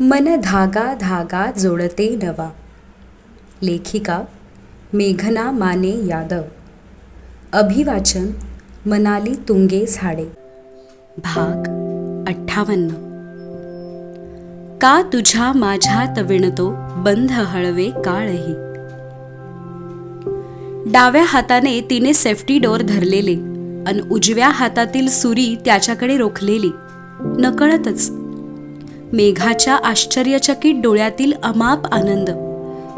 मन धागा धागा जोडते नवा. लेखिका मेघना माने यादव. अभिवाचन मनाली तुंगे झाडे. भाग अठ्ठावन्न. का तुझ्या माझ्यात विणतो बंध हळवे काळही? डाव्या हाताने तिने सेफ्टी डोअर धरलेले अन उजव्या हातातील सुरी त्याच्याकडे रोखलेली. नकळतच मेघाच्या आश्चर्यचकित डोळ्यातील अमाप आनंद.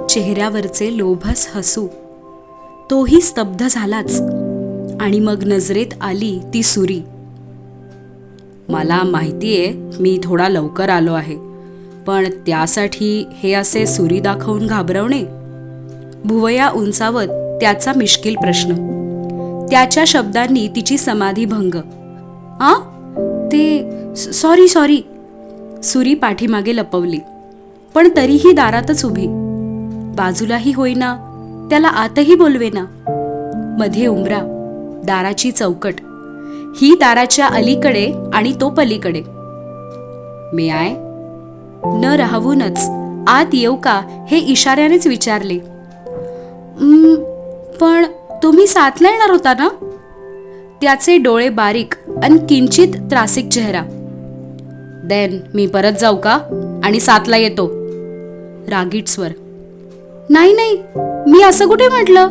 चेहऱ्यावरचे लोभस हसू. तोही स्तब्ध झालाच. आणि मग नजरेत आली ती सुरी. मला माहितीये मी थोडा लवकर आलो आहे. पण त्यासाठी हे असे सुरी दाखवून घाबरवणे? भुवया उंचावत त्याचा मिश्किल प्रश्न. त्याच्या शब्दांनी तिची समाधी भंग. आ? ते सॉरी सॉरी. सुरी पाठीमागे लपवली. पण तरीही दारातच उभी. बाजूलाही होईना त्याला आतही बोलवेना. मध्ये उमरा दाराची चौकट. ही दाराच्या अलीकडे आणि तो पलीकडे. मी आय? न राहूनच. आत येऊ का? हे इशाऱ्यानेच विचारले. पण तुम्ही साथला येणार होता ना? त्याचे डोळे बारीक आणि किंचित त्रासिक चेहरा. देन मी परत जाऊ का? आणि सातला येतो. रागीट स्वर. नाही नाही मी असं कुठे म्हटलं?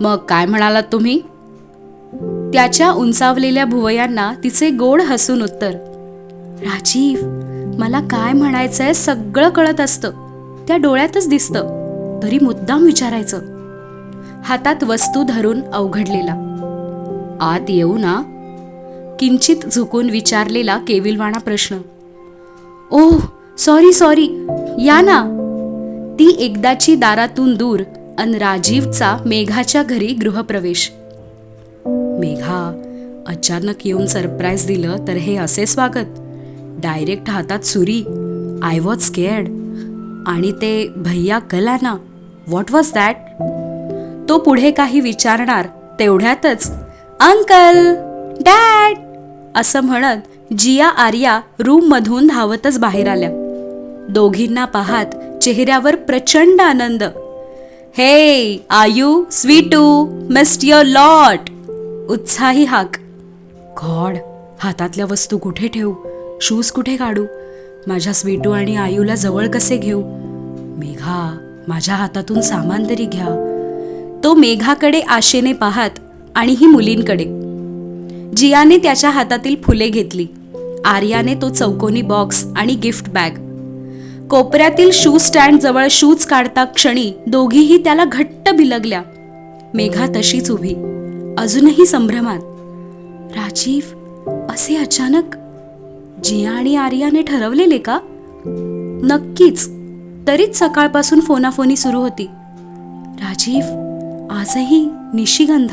मग काय म्हणालात तुम्ही? त्याच्या उंचावलेल्या भुवयांना तिचे गोड हसून उत्तर. राजीव मला काय म्हणायचंय सगळं कळत असतं. त्या डोळ्यातच दिसतं. तरी मुद्दाम विचारायचं. हातात वस्तू धरून अवघडलेला. आत येऊ ना. किंचित झुकून विचारलेला केविलवाणा प्रश्न. ओह सॉरी सॉरी या ना. ती एकदाची दारातून दूर अन राजीवचा मेघाच्या घरी गृहप्रवेश. मेघा अचानक येऊन सरप्राईज दिलं तर हे असे स्वागत. डायरेक्ट हातात सुरी. आय वॉज स्केअर्ड आणि ते भैया कला ना. व्हॉट वॉज दॅट तो पुढे काही विचारणार तेवढ्यातच अंकल डॅड. असं म्हणत जिया आर्या रूममधून धावतच बाहेर आल्या. दोघींना पाहात चेहऱ्यावर प्रचंड आनंद. हे आयू स्वीटू मिस्ट युअर लॉट उत्साही हाक. गॉड हातातल्या वस्तू कुठे ठेवू? शूज कुठे काढू? माझ्या स्वीटू आणि आयूला जवळ कसे घेऊ? मेघा माझ्या हातातून सामान तरी घ्या. तो मेघाकडे आशेने पाहात आणि ही मुलींकडे. जियाने त्याच्या हातातील फुले घेतली. आर्याने तो चौकोनी बॉक्स आणि गिफ्ट बॅग कोपऱ्यातील शू स्टँड जवळ शूज काढता क्षणी दोघीही त्याला घट्ट बिलगल्या. मेघा तशीच उभी अजूनही संभ्रमात. राजीव असे अचानक? जिया आणि आर्याने ठरवलेले का? नक्कीच तरीच सकाळपासून फोनाफोनी सुरू होती. राजीव आजही निशिगंध?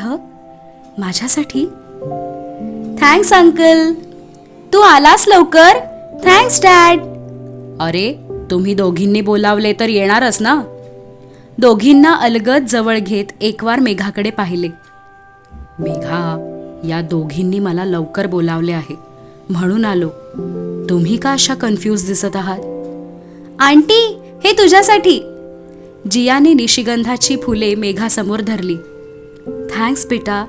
माझ्यासाठी? थँक्स अंकल तू आलास लवकर? थँक्स डॅड अरे तुम्ही दोघींनी बोलावले तर येणारच ना? दोघींना अलगद जवळ घेत एकवार मेघाकडे पाहिले. मेघा या दोघींनी मला लवकर बोलावले आहे. म्हणून आलो. तुम्ही का अशा कन्फ्यूज दिसत आहात? आंटी हे तुझ्यासाठी. जियाने निशिगंधाची फुले मेघासमोर धरली. थँक्स बेटा.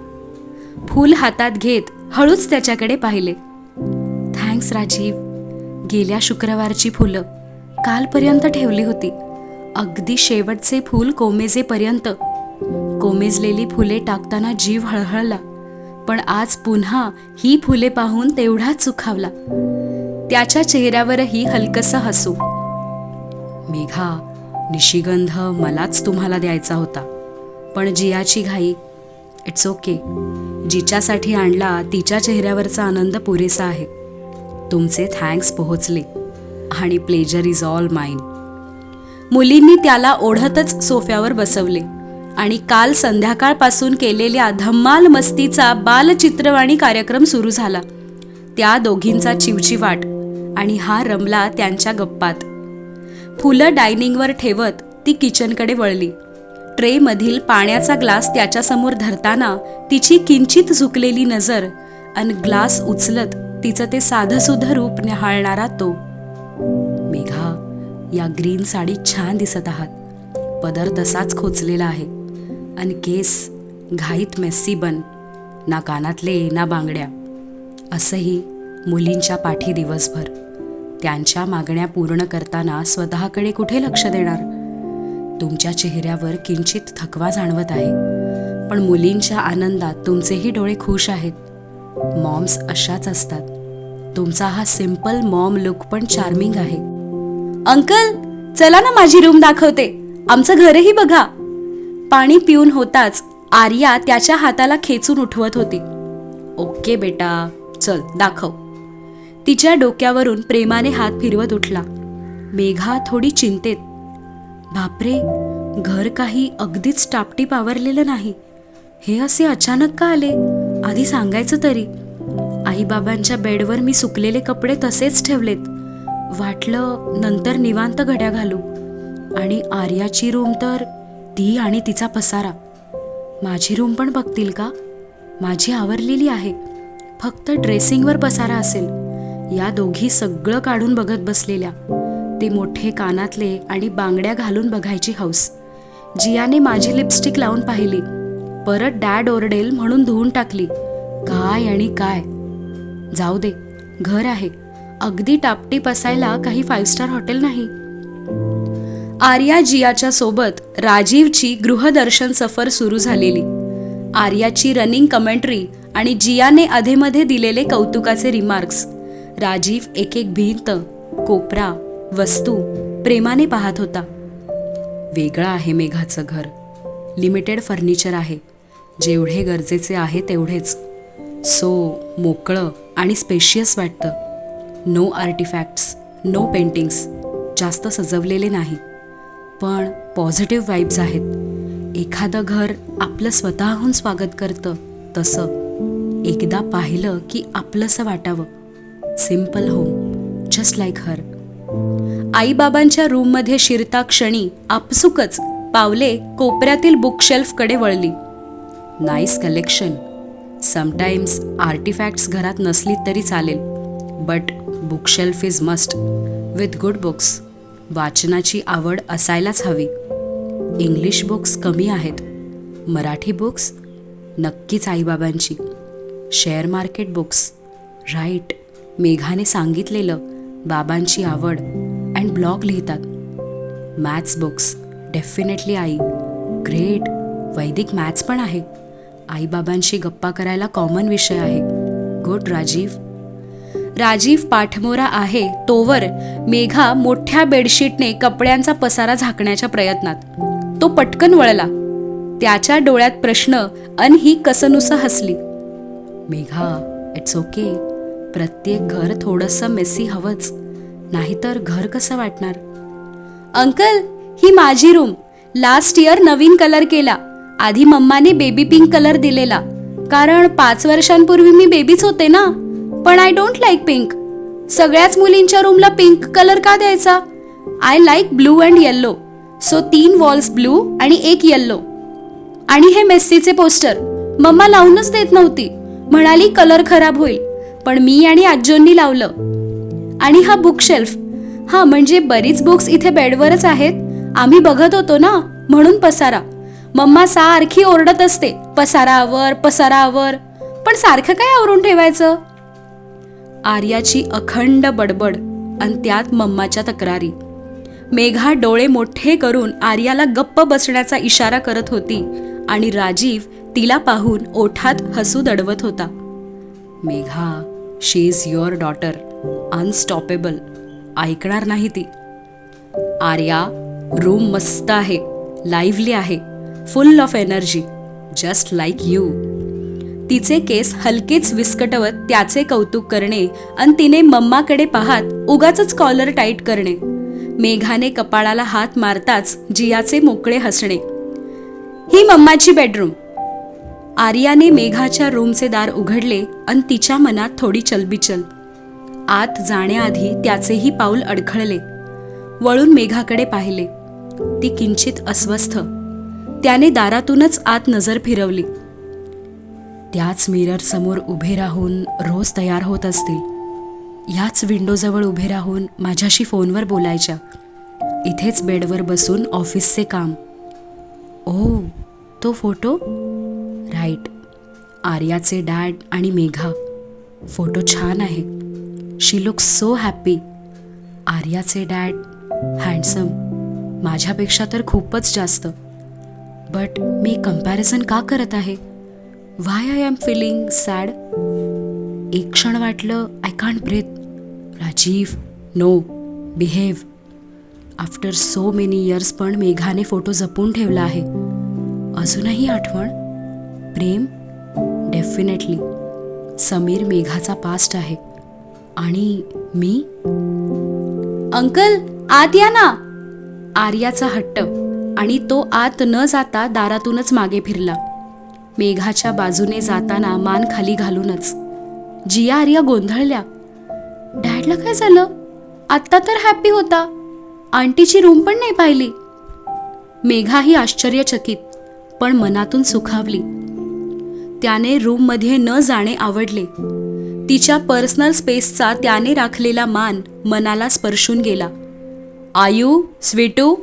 फूल हातात घेत हळूच त्याच्याकडे पाहिले. थँक्स राजीव. गेल्या शुक्रवारची फुलं कालपर्यंत ठेवली होती. अगदी शेवटचे फूल कोमेजेपर्यंत. कोमेजलेली फुले टाकताना जीव हळहळला. पण आज पुन्हा ही फुले पाहून तेवढाच सुखावला. त्याच्या चेहऱ्यावरही हलकसं हसू. मेघा निशिगंध मलाच तुम्हाला द्यायचा होता. पण जियाची घाई इट्स ओके. जिच्यासाठी आणला तिच्या चेहऱ्यावरचा आनंद पुरेसा आहे. तुमचे थँक्स पोहोचले. आणि प्लेजर इज ऑल माइन मुलींनी त्याला ओढतच सोफ्यावर बसवले. आणि काल संध्याकाळपासून केलेल्या धम्माल मस्तीचा बालचित्रवाणी कार्यक्रम सुरू झाला. त्या दोघींचा चिवचिवाट आणि हा रमला त्यांच्या गप्पात. फुलं डायनिंगवर ठेवत ती किचनकडे वळली. ट्रेमधील पाण्याचा ग्लास त्याच्यासमोर धरताना तिची किंचित झुकलेली नजर अन ग्लास उचलत तिचं ते साधंसुधं रूप निहाळणारा तो. मेघा या ग्रीन साडी छान दिसत आहात. पदर तसाच खोचलेला आहे. आणि केस घाईत मेस्सी बन. ना कानातले ना बांगड्या. असंही मुलींच्या पाठी दिवसभर. त्यांच्या मागण्या पूर्ण करताना स्वतःकडे कुठे लक्ष देणार? तुमच्या चेहऱ्यावर किंचित थकवा जाणवत आहे. पण मुलींच्या आनंदात तुमचेही डोळे खुश आहेत. मॉम्स अशाच असतात. तुमचा हा सिंपल मॉम लुक पण चार्मिंग आहे. अंकल चला ना माझी रूम दाखवते. आमचं घरही बघा. पाणी पिऊन होताच आर्या त्याच्या हाताला खेचून उठवत होती. ओके बेटा चल दाखव. तिच्या डोक्यावरून प्रेमाने हात फिरवत उठला. मेघा थोडी चिंतेत बापरे घर काही अगदीच टापटीप आवरलेलं नाही. हे असे अचानक का आले? आधी सांगायचं तरी. आईबाबांच्या बेडवर मी सुकलेले कपडे तसेच ठेवलेत. वाटलं नंतर निवांत घड्या घालू. आणि आर्याची रूम तर ती आणि तिचा पसारा. माझी रूम पण बघतील का? माझी आवरलेली आहे. फक्त ड्रेसिंगवर पसारा असेल. या दोघी सगळं काढून बघत बसलेल्या. ती मोठे कानातले आणि बांगड्या घालून बघायची हौस. जियाने माझी लिपस्टिक लावून पाहिली. परत डॅड ओरडेल म्हणून धुवून टाकली. काय आणि काय? जाऊ दे. घर आहे. अगदी टापटीप असायला काही फाईव्ह स्टार हॉटेल नाही. आर्या जियाच्या सोबत राजीवची गृहदर्शन सफर सुरू झालेली. आर्याची रनिंग कमेंट्री आणि जियाने अधेमध्ये दिलेले कौतुकाचे रिमार्क्स राजीव एक एक भिंत कोपरा वस्तू प्रेमाने पाहत होता. वेगळं आहे मेघाचं घर. लिमिटेड फर्निचर आहे. जेवढे गरजेचे आहे तेवढेच. सो मोकळं आणि स्पेशियस वाटतं. नो आर्टिफॅक्ट्स नो पेंटिंग्स जास्त सजवलेले नाही. पण पॉझिटिव्ह वाईब्स आहेत. एखादं घर आपलं स्वतःहून स्वागत करतं तसं. एकदा पाहिलं की आपलंसं वाटावं. Simple home just like her आईबाबांच्या रूममध्ये शिरता क्षणी आपसुकच पावले कोपऱ्यातील बुकशेल्फकडे वळली. नाईस कलेक्शन समटाईम्स आर्टिफॅक्ट्स घरात नसली तरी चालेल. But bookshelf is must with good books वाचनाची आवड असायलाच हवी. इंग्लिश बुक्स कमी आहेत. मराठी बुक्स नक्कीच आईबाबांची. शेअर मार्केट बुक्स राईट मेघाने सांगितलेलं. बाबांची आवड अँड ब्लॉग लिहितात. मॅथ्स बुक्स डेफिनेटली आई. ग्रेट वैदिक मॅथ्स पण आहे. आईबाबांशी गप्पा करायला कॉमन विषय आहे. गुड राजीव. राजीव पाठमोरा आहे तोवर मेघा मोठ्या बेडशीटने कपड्यांचा पसारा झाकण्याच्या प्रयत्नात. तो पटकन वळला. त्याच्या डोळ्यात प्रश्न अन ही कसनुस हसली. मेघा इट्स ओके प्रत्येक घर थोडंसं मेसी हवंच. नाहीतर घर कसं वाटणार? अंकल ही माझी रूम लास्ट इयर नवीन कलर केला. आधी मम्माने बेबी पिंक कलर दिलेला. कारण पाच वर्षांपूर्वी मी बेबीच होते ना? पण आय डोंट लाईक पिंक सगळ्याच मुलींच्या रूमला पिंक कलर का द्यायचा? I like blue and yellow so तीन वॉल्स ब्लू आणि एक येल्लो आणि हे मेस्सीचे पोस्टर मम्मा लावूनच देत नव्हती. म्हणाली कलर खराब होईल. पण मी आणि आजोंनी लावलं. आणि हा बुकशेल्फ हा म्हणजे बरीच बुक्स इथे बेडवरच आहेत. आम्ही बघत होतो ना म्हणून पसारा. मम्मा सारखी ओरडत असते पसारावर पसारावर. पण सारखं काय आवरून ठेवायचं? आर्याची अखंड बडबड आणि त्यात मम्माच्या तक्रारी. मेघा डोळे मोठे करून आर्याला गप्प बसण्याचा इशारा करत होती आणि राजीव तिला पाहून ओठात हसू दडवत होता. Megha she is your daughter unstoppable ऐकणार नाही ती. आर्या रूम मस्त आहे. लाईव्हली आहे. Full of energy just like you तिचे केस हलकेच विस्कटवत त्याचे कौतुक करणे आणि तिने मम्माकडे पाहात उगाच कॉलर टाईट करणे. मेघाने कपाळाला हात मारताच जियाचे मोकळे हसणे. ही मम्माची बेडरूम आर्याने मेघाच्या रूमचे दार उघडले आणि तिच्या मनात थोडी चलबिचल. आत जाण्याआधी त्याचेही पाऊल अडखळले. वळून मेघाकडे पाहिले. ती किंचित अस्वस्थ. त्याने दारातूनच आत नजर फिरवली. त्याच मिरर समोर उभे राहून रोज तयार होत असतील. याच विंडोजवळ उभे राहून माझ्याशी फोनवर बोलायच्या. इथेच बेडवर बसून ऑफिसचे काम. ओ तो फोटो? राईट. आर्याचे डॅड आणि मेघा. फोटो छान आहे. शी लुक सो हॅपी आर्याचे डॅड हँडसम. माझ्यापेक्षा तर खूपच जास्त. बट मी कंपॅरिझन का करत आहे? Why I am feeling sad एक क्षण वाटलं I can't breathe Rajeev no behave after so many years पण मेघाने फोटो जपून ठेवला आहे. अजूनही आठवण? प्रेम डेफिनेटली समीर मेघाचा पास्ट आहे. आणि मी? अंकल आत या ना. आर्याचा हट्ट आणि तो आत न जाता दारातूनच मागे फिरला. मेघाच्या बाजूने जाताना मान खाली घालूनच. जिया आर्या गोंधळल्या. डॅडला काय झालं? आत्ता तर हॅपी होता. आंटीची रूम पण नाही पाहिली. मेघाही आश्चर्यचकित पण मनातून सुखावली. त्याने रूममध्ये न जाणे आवडले. तिच्या पर्सनल स्पेसचा त्याने राखलेला मान मनाला स्पर्शून गेला. आयू स्वीटू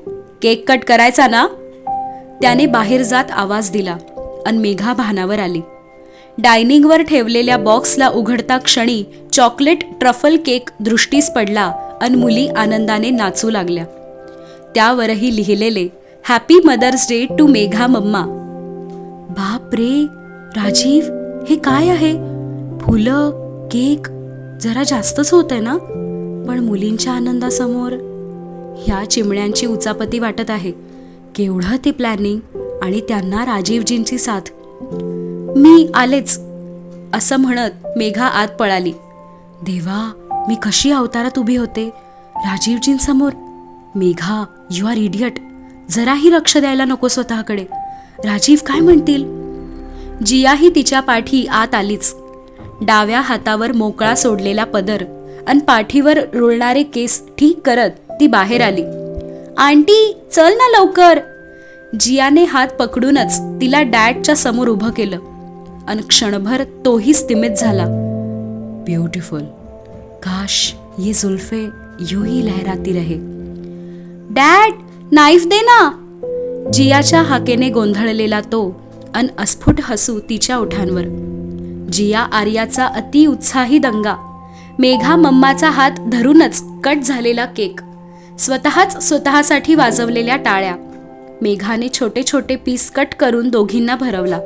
केक कट करायचा ना? त्याने बाहेर जात आवाज दिला अन मेघा भानावर आली. डायनिंगवर ठेवलेल्या बॉक्सला उघडता क्षणी चॉकलेट ट्रफल केक दृष्टीस पडला अन मुली आनंदाने नाचू लागल्या. त्यावरही लिहिलेले happy mother's day to Megha mamma. बाप रे राजीव हे काय आहे? फुलं केक जरा जास्तच होत आहे ना? पण मुलींच्या आनंदासमोर ह्या चिमण्यांची उचापती वाटत आहे. केवढं ते प्लॅनिंग आणि त्यांना राजीवजींची साथ. मी आलेच असं म्हणत मेघा आत पळाली. देवा मी कशी अवतारात उभी होते? राजीवजींसमोर. मेघा यू आर इडियट जराही लक्ष द्यायला नको स्वतःकडे. राजीव काय म्हणतील? जियाही तिच्या पाठी आत आलीच. डाव्या हातावर मोकळा सोडलेला पदर अन पाठीवर रुळणारे केस ठीक करत ती बाहेर आली. आंटी चल ना लवकर. जियाने हात पकडूनच तिला डॅडच्या समोर उभं केलं. अन क्षणभर तोही स्तिमित झाला. ब्युटिफुल. काश ये जुल्फे यूही लहराती रहे. डॅड नाईफ दे ना. जियाच्या हाकेने गोंधळलेला तो अन अस्फुट हसू तिच्या ओठांवर. जिया आर्याचा अति उत्साही दंगा. मेघा मम्माचा हात धरूनच कट झालेला केक. स्वतःच स्वतःसाठी वाजवलेल्या टाळ्या. मेघाने छोटे छोटे पीस कट करून दोघींना भरवला.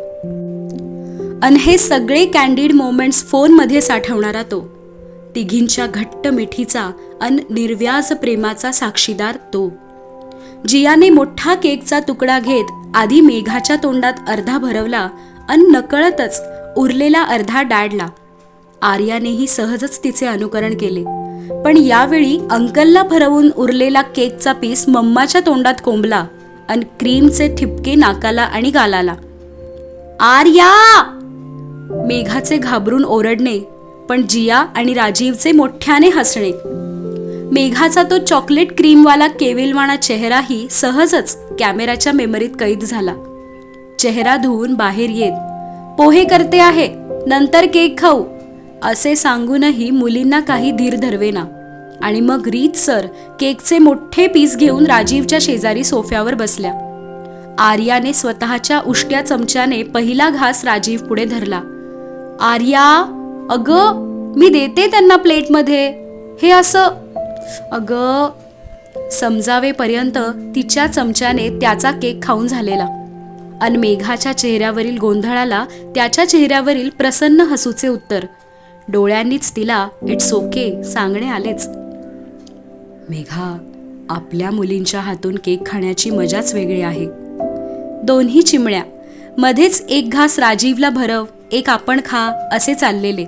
अन हे सगळे कॅन्डिड मोमेंट्स फोनमध्ये साठवणारा तो. तिघींच्या घट्ट मिठीचा अन निर्व्याज प्रेमाचा साक्षीदार तो. जियाने मोठा केकचा तुकडा घेत आधी मेघाच्या तोंडात अर्धा भरवला अन नकळतच उरलेला अर्धा डॅडला. आर्यानेही सहजच तिचे अनुकरण केले. पण यावेळी अंकलला भरवून उरलेला केकचा पीस मम्माच्या तोंडात कोंबला अन क्रीमचे ठिपके नाकाला आणि गालाला. आर्या! मेघाचे घाबरून ओरडणे पण जिया आणि राजीवचे मोठ्याने हसणे. मेघाचा तो चॉकलेट क्रीमवाला केविलवाणा चेहराही सहजच कॅमेराच्या मेमरीत कैद झाला. चेहरा धुवून बाहेर येत पोहे करते आहे नंतर केक खाऊ असे सांगूनही मुलींना काही धीर धरवेना. आणि मग रीत सर केकचे मोठे पीस घेऊन राजीवच्या शेजारी सोफ्यावर बसल्या. आर्याने स्वतःच्या उष्ट्या चमच्याने पहिला घास राजीव पुढे धरला. आर्या अग मी देते त्यांना प्लेटमध्ये. हे असं अगं समजावेपर्यंत तिच्या चमच्याने त्याचा केक खाऊन झालेला. अन मेघाच्या चेहऱ्यावरील गोंधळाला त्याच्या चेहऱ्यावरील प्रसन्न हसूचे उत्तर. डोळ्यांनीच तिला इट्स ओके सांगणे आलेच. मेघा आपल्या मुलींच्या हातून केक खाण्याची मजाच वेगळी आहे. दोन्ही चिमण्या मध्येच एक घास राजीवला भरव एक आपण खा असे चाललेले.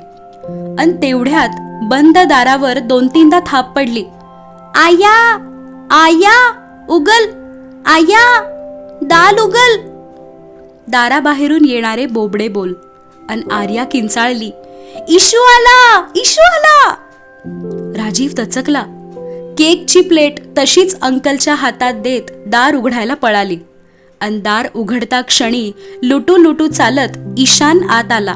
अन तेवढ्यात बंद दारावर दोन तीनदा थाप पडली. आया आया उगल आया दाल उगल. दाराबाहेरून येणारे बोबडे बोल. अन आर्या किंचाळली इशू आला इशू आला. राजीव तचकला. केकची प्लेट तशीच अंकलच्या हातात देत दार उघडायला पळाली. अन दार उघडता क्षणी लुटू लुटू चालत ईशान आत आला.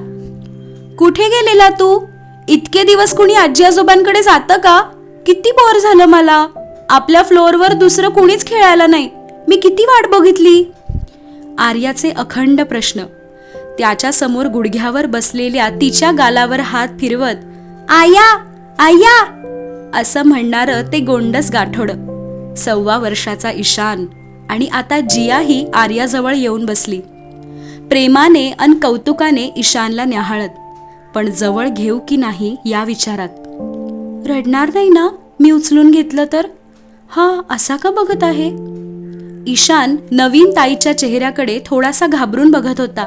कुठे गेलेला तू? इतके दिवस कुणी आजी आजोबांकडे जातं का? किती बोर झालं मला. आपल्या फ्लोअरवर दुसरं कुणीच खेळायला नाही. मी किती वाट बघितली? आर्याचे अखंड प्रश्न. त्याच्यासमोर गुडघ्यावर बसलेल्या तिच्या गालावर हात फिरवत आया आया! असं म्हणणारं ते गोंडस गाठोड. सव्वा वर्षाचा ईशान आणि आता जियाही आर्याजवळ येऊन बसली. प्रेमाने अन कौतुकाने ईशानला न्याहाळत. पण जवळ घेऊ की नाही या विचारात. रडणार नाही ना? मी उचलून घेतलं तर? हा असा का बघत आहे? ईशान नवीन ताईच्या चेहऱ्याकडे थोडासा घाबरून बघत होता.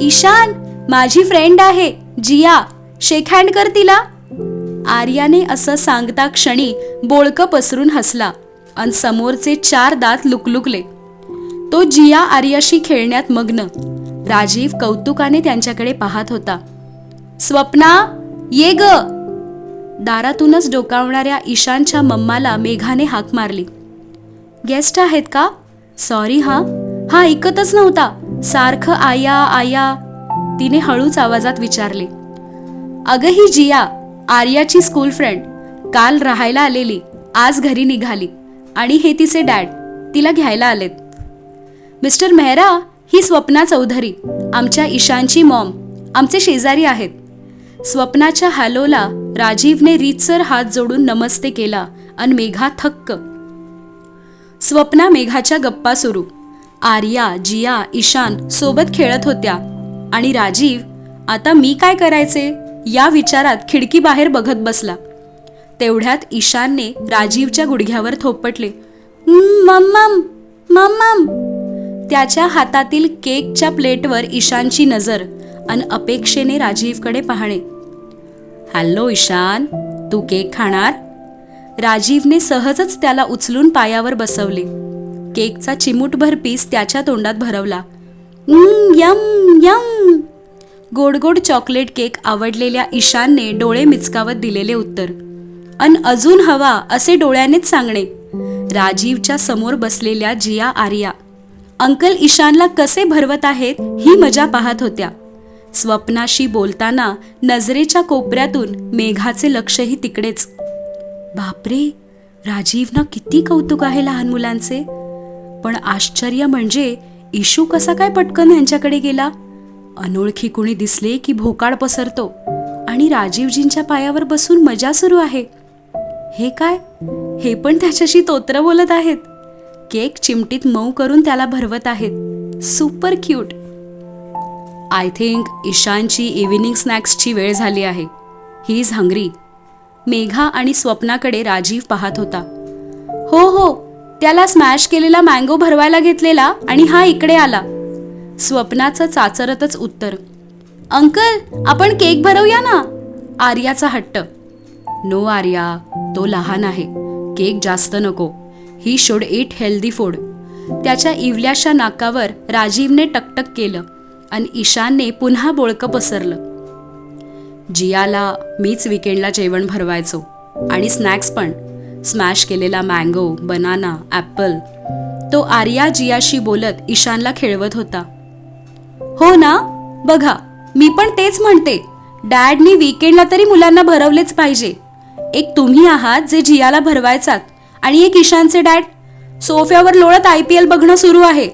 ईशान माझी फ्रेंड आहे जिया. शेक हँड कर तिला. आर्याने असं सांगता क्षणी बोळकं पसरून हसला अन समोरचे चार दात लुकलुकले. तो जिया आर्याशी खेळण्यात मग्न. राजीव कौतुकाने त्यांच्याकडे पाहत होता. स्वप्ना ये ग. दारातूनच डोकावणाऱ्या ईशानच्या मम्माला मेघाने हाक मारली. गेस्ट आहेत का? सॉरी हा. हा ऐकतच नव्हता. सारखं आया आया. तिने हळूच आवाजात विचारले. अगं ही जिया आर्याची स्कूल फ्रेंड काल राहायला आलेली आज घरी निघाली. आणि हे तिचे डॅड तिला घ्यायला आलेत. मिस्टर मेहरा ही स्वप्ना चौधरी. आमच्या ईशानची मॉम आमचे शेजारी आहेत. स्वप्नाच्या हॅलोला राजीवने रीतसर हात जोडून नमस्ते केला अन मेघा थक्क. स्वप्ना मेघाच्या गप्पा सुरू. आर्या जिया ईशान सोबत खेळत होत्या. आणि राजीव आता मी काय करायचे? या विचारात खिडकी बाहेर बघत बसला. तेवढ्यात ईशानने राजीवच्या गुडघ्यावर थोपटले. मम्मम मम्मम. त्याच्या हातातील केकच्या प्लेटवर ईशानची नजर अन अपेक्षेने राजीवकडे पाहणे. हॅलो ईशान. तू केक खाणार? राजीवने सहजच त्याला उचलून पायावर बसवले. केकचा चिमूटभर पीस त्याच्या तोंडात भरवला. Yum yum. गोड गोड चॉकलेट केक आवडलेल्या ईशानने डोळे मिचकावत दिलेले उत्तर. अन अजून हवा असे डोळ्यानेच सांगणे. राजीवच्या समोर बसलेल्या जिया आर्या. अंकल ईशानला कसे भरवत आहेत ही मजा पाहत होत्या. स्वप्नाशी बोलताना नजरेच्या कोपऱ्यातून मेघाचे लक्षही तिकडेच. बापरे राजीवना किती कौतुक आहे लहान मुलांचे. पण आश्चर्य म्हणजे इशू कसा काय पटकन यांच्याकडे गेला? अनोळखी कुणी दिसले की भोकाड पसरतो आणि राजीवजींच्या पायावर बसून मजा सुरू आहे? हे काय? हे पण त्याच्याशी तोत्र बोलत आहेत. केक चिमटीत मऊ करून त्याला भरवत आहेत. Super cute. आय थिंक ईशानची इव्हिनिंग स्नॅक्सची वेळ झाली आहे. He is hungry. मेघा आणि स्वप्नाकडे राजीव पाहत होता. हो हो त्याला स्मॅश केलेला मँगो भरवायला घेतलेला आणि हा इकडे आला. स्वप्नाचं चाचरतच उत्तर. अंकल आपण केक भरवूया ना? आर्याचा हट्ट. नो आर्या तो लहान आहे. केक जास्त नको. He should eat healthy food. त्याच्या इवल्याशा नाकावर राजीवने टकटक केलं. आणि ईशानने पुन्हा बोळकं पसरलं. जियाला मीच विकेंडला जेवण भरवायचो आणि स्नॅक्स पण. स्मॅश केलेला मँगो बनाना ॲपल तो आर्या जियाशी बोलत ईशानला खेळवत होता. हो ना? बघा मी पण तेच म्हणते. डॅडनी विकेंडला तरी मुलांना भरवलेच पाहिजे. एक तुम्ही आहात जे जियाला भरवायचात. आणि एक ईशानचे डॅड सोफ्यावर लोळत आय पी एल बघणं सुरू आहे.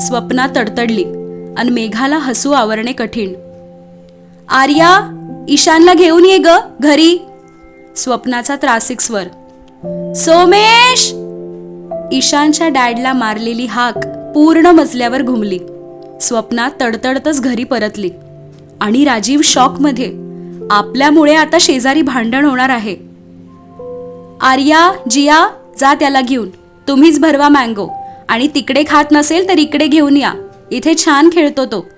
स्वप्ना तडतडली. आणि मेघाला हसू आवरणे कठीण. आर्या ईशानला घेऊन ये ग घरी. स्वप्नाचा त्रासिक स्वर. सोमेश! ईशानच्या डॅडला मारलेली हाक पूर्ण मजल्यावर घुमली. स्वप्ना तडतडतच घरी परतली. आणि राजीव शॉकमध्ये आपल्यामुळे आता शेजारी भांडण होणार आहे. आर्या जिया जा त्याला घेऊन. तुम्हीच भरवा मँगो. आणि तिकडे खात नसेल तर इकडे घेऊन या. इथे छान खेळतो तो.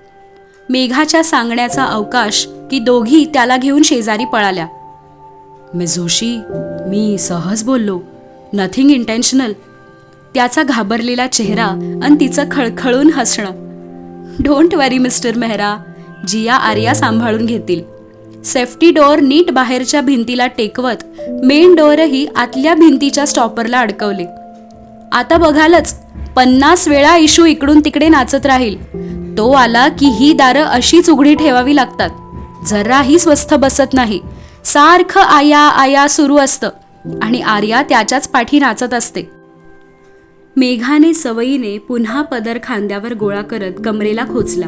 मेघाच्या सांगण्याचा अवकाश की दोघी त्याला घेऊन शेजारी पळाल्या. मी जोशी मी सहज बोललो. नथिंग इंटेन्शनल त्याचा घाबरलेला चेहरा आणि तिचं खळखळून हसणं. Don't worry mister Mehra. Jiya Arya सांभाळून घेतील. सेफ्टी डोअर नीट बाहेरच्या भिंतीला टेकवत मेन डोअरही आतल्या भिंतीच्या स्टॉपरला अडकवले. आता बघालच. पन्नास वेळा इशू इकडून तिकडे नाचत राहील. तो आला की ही दारं अशीच उघडी ठेवावी लागतात. जराही स्वस्थ बसत नाही. सारखं आया आया सुरू असतं. आणि आर्या त्याच्याच पाठी नाचत असते. मेघाने सवयीने पुन्हा पदर खांद्यावर गोळा करत कमरेला खोचला.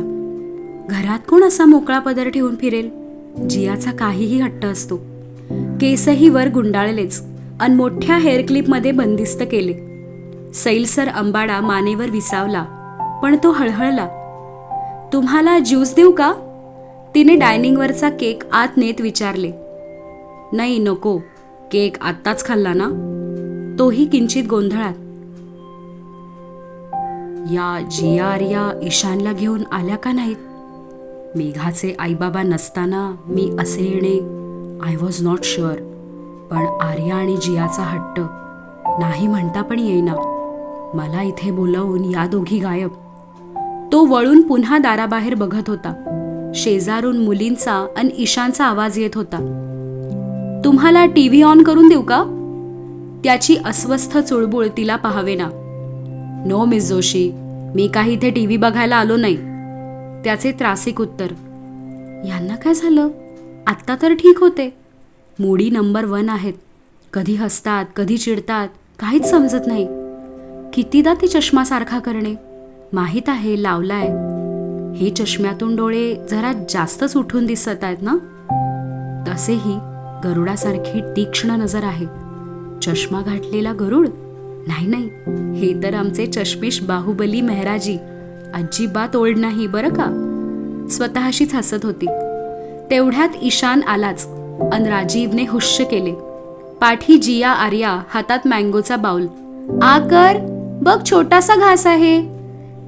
घरात कोण असा मोकळा पदर ठेवून फिरेल? जियाचा काहीही हट्ट असतो. केसही वर गुंडाळलेच. अन मोठ्या हेअर क्लिपमध्ये बंदिस्त केले. सैलसर अंबाडा मानेवर विसावला पण तो हळहळला. तुम्हाला ज्यूस देऊ का? तिने डायनिंगवरचा केक आत नेत विचारले. नाही नको. केक आत्ताच खाल्ला ना? तोही किंचित गोंधळात. या जिया आर्या ईशानला घेऊन आल्या का नाहीत? मेघाचे आईबाबा नसताना मी असे येणे आय वॉज नॉट शुअर पण आर्या आणि जियाचा हट्ट. नाही म्हणता पण येईना. मला इथे बोलावून या दोघी गायब. तो वळून पुन्हा दाराबाहेर बघत होता. शेजारून मुलींचा आणि ईशानचा आवाज येत होता. तुम्हाला टीव्ही ऑन करून देऊ का? त्याची अस्वस्थ चुळबुळ तिला पाहावेना. नो मिस जोशी मी काही इथे टीव्ही बघायला आलो नाही. त्याचे त्रासिक उत्तर. यांना काय झालं? आत्ता तर ठीक होते. मोडी नंबर वन आहेत. कधी हसतात कधी चिडतात काहीच समजत नाही. कितीदा ते चष्मा सारखा करणे? माहीत आहे लावलाय. हे चष्म्यातून डोळे जरा जास्तच उठून दिसत आहेत ना? तसेही गरुडासारखी तीक्ष्ण नजर आहे. चष्मा घातलेला गरुड? नाही नाही. हे तर आमचे चष्मिश बाहुबली मेहराजी. अजिबात ओल्ड नाही बरं का? स्वतःशीच हसत होती. तेवढ्यात ईशान आलाच अन राजीवने हुश्य केले. पाठी जिया आर्या हातात मँगोचा बाऊल. आकर! बघ छोटासा घास आहे.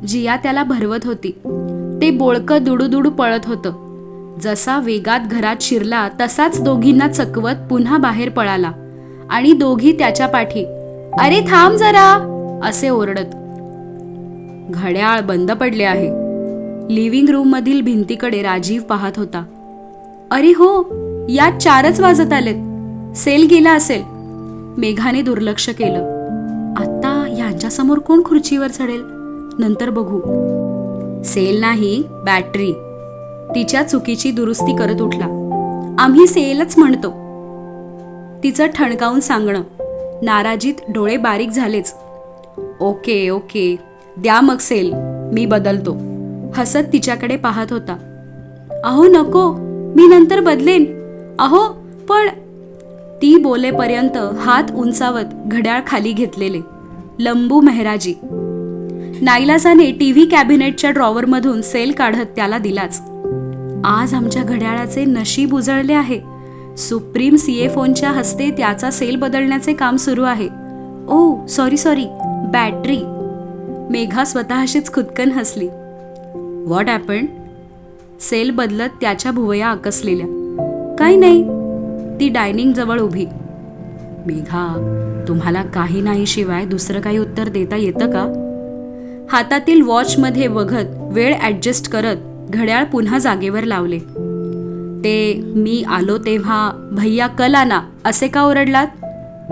जिया त्याला भरवत होती. ते बोळकं दुडूदुडू पळत होतं. जसा वेगात घरात शिरला तसाच दोघींना चकवत पुन्हा बाहेर पळाला. आणि दोघी त्याच्या पाठी अरे थांब जरा असे ओरडत. घड्याळ बंद पडले आहे. लिव्हिंग रूम मधील भिंतीकडे राजीव पाहत होता. अरे हो यात चारच वाजत आलेत. सेल गेला असेल. मेघाने दुर्लक्ष केलं. यांच्यासमोर कोण खुर्चीवर चढेल? नंतर बघू. सेल नाही बॅटरी. तिच्या चुकीची दुरुस्ती करत उठला. आम्ही सेलच म्हणतो. तिचं ठणकावून सांगणं. नाराजीत डोळे बारीक झालेच. Okay okay. द्या मग सेल. मी बदलतो. हसत तिच्याकडे पाहत होता. अहो नको. मी नंतर बदलेन. अहो पण ती बोलेपर्यंत हात उंचावत घड्याळ खाली घेतलेले. लंबू मेहराजी. नाईलाजाने टीव्ही कॅबिनेटच्या ड्रॉवरमधून सेल काढत त्याला दिलाच. आज आमच्या घड्याळाचे नशीब उजळले आहे. सुप्रीम सीए फोनच्या हस्ते त्याचा सेल बदलण्याचे काम सुरू आहे. Oh sorry sorry battery. Megha स्वतःशीच खुदकन हसली. व्हॉट ॲपन सेल बदलत त्याच्या भुवया आकसलेल्या. काही नाही. ती डायनिंग जवळ उभी. मेघा तुम्हाला काही नाही शिवाय दुसरं काही उत्तर देता येतं का? हातातील वॉचमध्ये बघत वेळ ॲडजस्ट करत घड्याळ पुन्हा जागेवर लावले. ते मी आलो तेव्हा भैया कल आना असे का ओरडलात?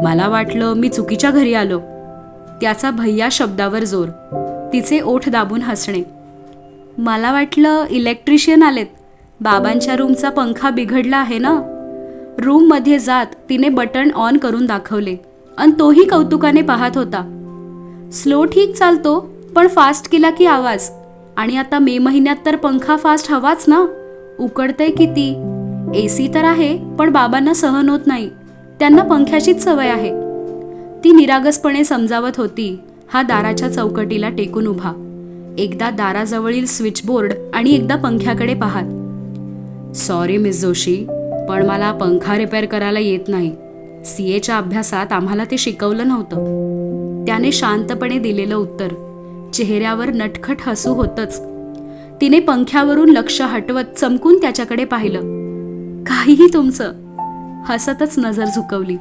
मला वाटलं मी चुकीच्या घरी आलो. त्याचा भैया शब्दावर जोर. तिचे ओठ दाबून हसणे. मला वाटलं इलेक्ट्रिशियन आलेत. बाबांच्या रूमचा पंखा बिघडला आहे ना? रूममध्ये जात तिने बटन ऑन करून दाखवले आणि तोही कौतुकाने पाहत होता. स्लो ठीक चालतो पण फास्ट केला की आवाज. आणि आता मे महिन्यात तर पंखा फास्ट हवाच ना? उकडतंय किती? सी तर आहे पण बाबांना सहन होत नाही. त्यांना पंख्याचीच सवय आहे. ती निरागसपणे समजावत होती. हा दाराच्या चौकटीला टेकून उभा. एकदा दाराजवळील स्विचबोर्ड आणि एकदा पंख्याकडे पाहात. Sorry miss Joshi. पण मला पंखा रिपेअर करायला येत नाही. सी एच्या अभ्यासात आम्हाला ते शिकवलं नव्हतं. त्याने शांतपणे दिलेलं उत्तर. चेहऱ्यावर नटखट हसू होतच. तिने पंख्यावरून लक्ष हटवत चमकून त्याच्याकडे पाहिलं. काहीही तुमचं. हसतच नजर झुकवली.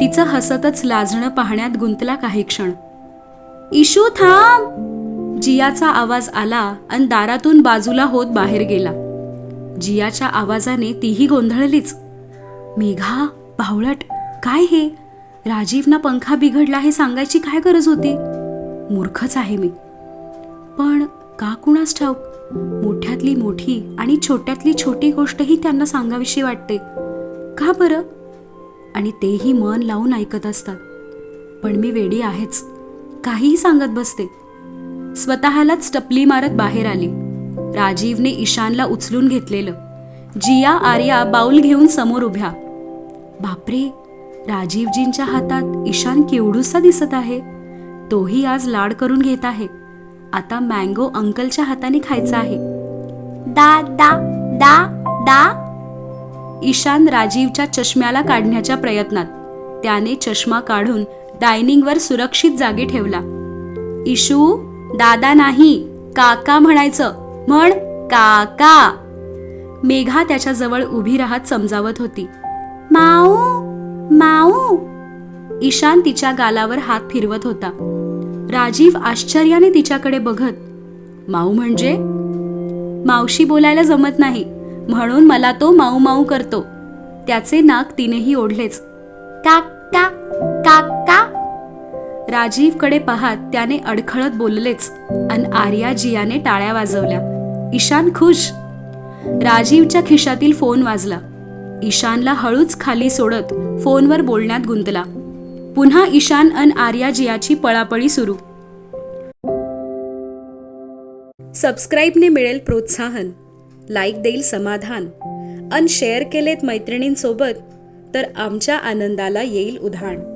तिचं हसतच लाजणं पाहण्यात गुंतला काही क्षण. इशू थांब. जियाचा आवाज आला आणि दारातून बाजूला होत बाहेर गेला. जियाच्या आवाजाने तीही गोंधळलीच. मेघा भावळट काय हे? राजीवना पंखा बिघडला हे सांगायची काय गरज होती? मूर्खच आहे मी. पण का कुणास ठाऊक? मोठ्यातली मोठी आणि छोट्यातली छोटी गोष्टही त्यांना सांगावीशी वाटते. का बरं? आणि तेही मन लावून ऐकत असतात. पण मी वेडी आहेच. काहीही सांगत बसते. स्वतःलाच टपली मारत बाहेर आली. राजीवने ईशानला उचलून घेतलेलं. जिया आर्या बाऊल घेऊन समोर उभ्या. बापरे राजीवजींच्या हातात ईशान केवढूसा दिसत आहे? तोही आज लाड करून घेत आहे. आता मँगो अंकलच्या हाताने खायचा आहे. दा दा दा दा. ईशान राजीवच्या चष्म्याला काढण्याच्या प्रयत्नात. त्याने चष्मा काढून डायनिंगवर सुरक्षित जागी ठेवला. इशू दादा नाही काका म्हणायचं. म्हण काका. मेघा त्याच्याजवळ उभी राहत समजावत होती. माऊ माऊ. ईशान तिच्या गालावर हात फिरवत होता. राजीव आश्चर्याने तिच्याकडे बघत माऊ म्हणजे? मावशी बोलायला जमत नाही म्हणून मला तो माऊ माऊ करतो. त्याचे नाक तिनेही ओढलेच. काका काका. राजीवकडे पाहत त्याने अडखळत बोललेच अन आर्या जियाने टाळ्या वाजवल्या. ईशान खुश. राजीवच्या खिशातील फोन वाजला. ईशानला हळूच खाली सोडत फोनवर बोलण्यात गुंतला. पुन्हा ईशान अन आर्या जियाची पळापळी सुरू. सबस्क्राईबने मिळेल प्रोत्साहन. लाईक देईल समाधान. अन शेअर केलेत मैत्रिणींसोबत तर आमच्या आनंदाला येईल उधाण.